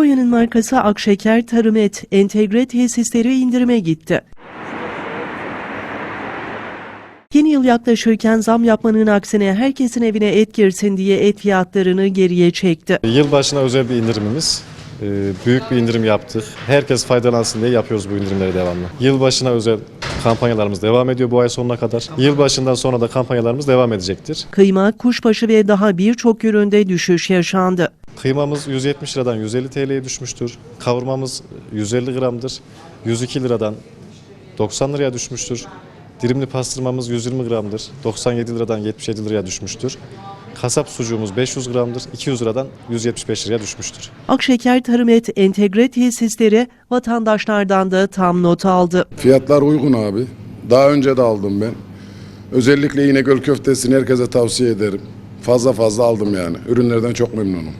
Koyun'un markası Akşeker Tarım Et entegre tesisleri indirime gitti. Yeni yıl yaklaşırken zam yapmanın aksine herkesin evine et girsin diye et fiyatlarını geriye çekti. Yılbaşına özel bir indirimimiz. Ee, Büyük bir indirim yaptık. Herkes faydalansın diye yapıyoruz bu indirimleri devamlı. Yılbaşına özel kampanyalarımız devam ediyor bu ay sonuna kadar. Yılbaşından sonra da kampanyalarımız devam edecektir. Kıyma, kuşbaşı ve daha birçok üründe düşüş yaşandı. Kıymamız 170 liradan 150 TL'ye düşmüştür. Kavurmamız 150 gramdır. 102 liradan 90 liraya düşmüştür. Dilimli pastırmamız 120 gramdır. 97 liradan 77 liraya düşmüştür. Kasap sucuğumuz 500 gramdır. 200 liradan 175 liraya düşmüştür. Akşeker Tarım Et entegre tesisleri vatandaşlardan da tam not aldı. Fiyatlar uygun abi. Daha önce de aldım ben. Özellikle İnegöl köftesini herkese tavsiye ederim. Fazla fazla aldım yani. Ürünlerden çok memnunum.